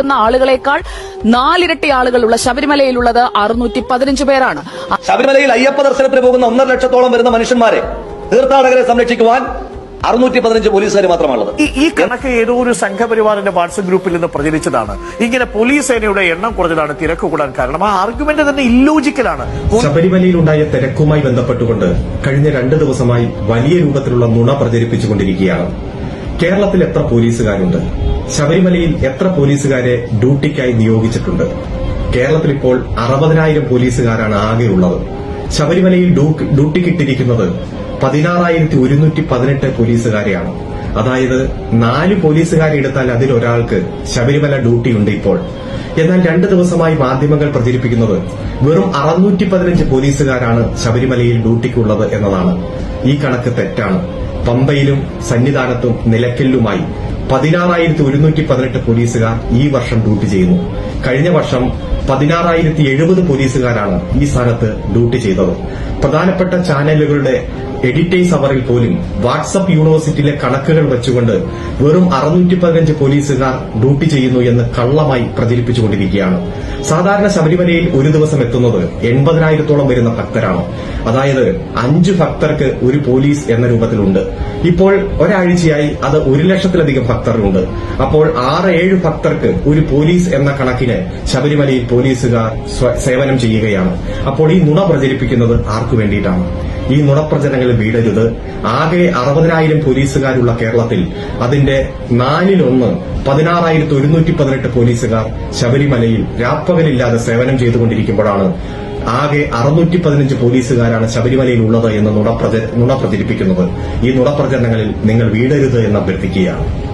ുന്ന ആളുകളെക്കാൾ നാലിരട്ടി ആളുകളുള്ള ശബരിമലയിലുള്ളത് അറുന്നൂറ്റി പതിനഞ്ച് പേരാണ്. ശബരിമലയിൽ അയ്യപ്പ ദർശനത്തിന് പോകുന്ന ഒന്നര ലക്ഷത്തോളം വരുന്ന മനുഷ്യന്മാരെ തീർത്ഥാടകരെ സംരക്ഷിക്കുവാൻ അറുന്നൂറ്റി പതിനഞ്ച് പോലീസുകാർ മാത്രമാണുള്ളത്. ഈ ഈ കണക്ക് ഏതോ ഒരു സംഘപരിവാറിന്റെ വാട്സപ്പ് ഗ്രൂപ്പിൽ നിന്ന് പ്രചരിച്ചതാണ് ഇങ്ങനെ പോലീസ് സേനയുടെ എണ്ണം കുറഞ്ഞതാണ് തിരക്ക് കൂടാൻ കാരണം. ആ ആർഗ്യുമെന്റ് തന്നെ ഇല്ലോജിക്കലാണ് ശബരിമലയിൽ ഉണ്ടായ തിരക്കുമായി ബന്ധപ്പെട്ടുകൊണ്ട് കഴിഞ്ഞ രണ്ട് ദിവസമായി വലിയ രൂപത്തിലുള്ള നുണ പ്രചരിപ്പിച്ചുകൊണ്ടിരിക്കുകയാണ്. കേരളത്തിൽ എത്ര പോലീസുകാരുണ്ട്? ശബരിമലയിൽ എത്ര പോലീസുകാരെ ഡ്യൂട്ടിക്കായി നിയോഗിച്ചിട്ടുണ്ട്? കേരളത്തിൽ ഇപ്പോൾ അറുപതിനായിരം പോലീസുകാരാണ് ആകെയുള്ളത്. ശബരിമലയിൽ ഡ്യൂട്ടി ഡ്യൂട്ടിക്കിട്ടിരിക്കുന്നത് പതിനാറായിരത്തി ഒരുന്നൂറ്റി പതിനെട്ട് പോലീസുകാരെയാണ്. അതായത് നാല് പോലീസുകാരെ എടുത്താൽ അതിലൊരാൾക്ക് ശബരിമല ഡ്യൂട്ടിയുണ്ട് ഇപ്പോൾ. എന്നാൽ രണ്ട് ദിവസമായി മാധ്യമങ്ങൾ പ്രചരിപ്പിക്കുന്നത് വെറും അറുന്നൂറ്റി പതിനഞ്ച് പോലീസുകാരാണ് ശബരിമലയിൽ ഡ്യൂട്ടിക്കുള്ളത് എന്നതാണ്. ഈ കണക്ക് തെറ്റാണ്. പമ്പയിലും സന്നിധാനത്തും നിലയ്ക്കലിലുമായി പതിനാറായിരത്തി ഒരുന്നൂറ്റി പതിനെട്ട് പോലീസുകാർ ഈ വർഷം ഡ്യൂട്ടി ചെയ്യുന്നു. കഴിഞ്ഞ വർഷം പതിനാറായിരത്തി എഴുപത് പോലീസുകാരാണ് ഈ സ്ഥാനത്ത് ഡ്യൂട്ടി ചെയ്തത്. പ്രധാനപ്പെട്ട ചാനലുകളുടെ എഡിറ്റേഴ്സ് അവറിൽ പോലും വാട്സപ്പ് യൂണിവേഴ്സിറ്റിയിലെ കണക്കുകൾ വെച്ചുകൊണ്ട് വെറും അറുന്നൂറ്റി പതിനഞ്ച് പോലീസുകാർ ഡ്യൂട്ടി ചെയ്യുന്നു എന്ന് കള്ളമായി പ്രചരിപ്പിച്ചുകൊണ്ടിരിക്കുകയാണ്. സാധാരണ ശബരിമലയിൽ ഒരു ദിവസം എത്തുന്നത് എൺപതിനായിരത്തോളം വരുന്ന ഭക്തരാണ്. അതായത് അഞ്ച് ഭക്തർക്ക് ഒരു പോലീസ് എന്ന രൂപത്തിലുണ്ട്. ഇപ്പോൾ ഒരാഴ്ചയായി അത് ഒരു ലക്ഷത്തിലധികം ഭക്തരുണ്ട്. അപ്പോൾ ആറ് ഏഴ് ഭക്തർക്ക് ഒരു പോലീസ് എന്ന കണക്കിന് ശബരിമലയിൽ പോലീസുകാർ സേവനം ചെയ്യുകയാണ്. അപ്പോൾ ഈ നുണ പ്രചരിപ്പിക്കുന്നത് ആർക്കു വേണ്ടിയിട്ടാണ്? ഈ നുണപ്രചരണങ്ങളിൽ വീടരുത്. ആകെ അറുപതിനായിരം പോലീസുകാരുള്ള കേരളത്തിൽ അതിന്റെ നാലിലൊന്ന് പതിനാറായിരത്തി ഒരുന്നൂറ്റി പതിനെട്ട് പോലീസുകാർ ശബരിമലയിൽ രാപ്പകലില്ലാതെ സേവനം ചെയ്തുകൊണ്ടിരിക്കുമ്പോഴാണ് ആകെ അറുന്നൂറ്റി പതിനഞ്ച് പോലീസുകാരാണ് ശബരിമലയിൽ ഉള്ളത് എന്ന് നുണ പ്രചരിപ്പിക്കുന്നത് ഈ നുണപ്രചരണങ്ങളിൽ നിങ്ങൾ വീടരുത് എന്ന് അഭ്യർത്ഥിക്കുകയാണ്.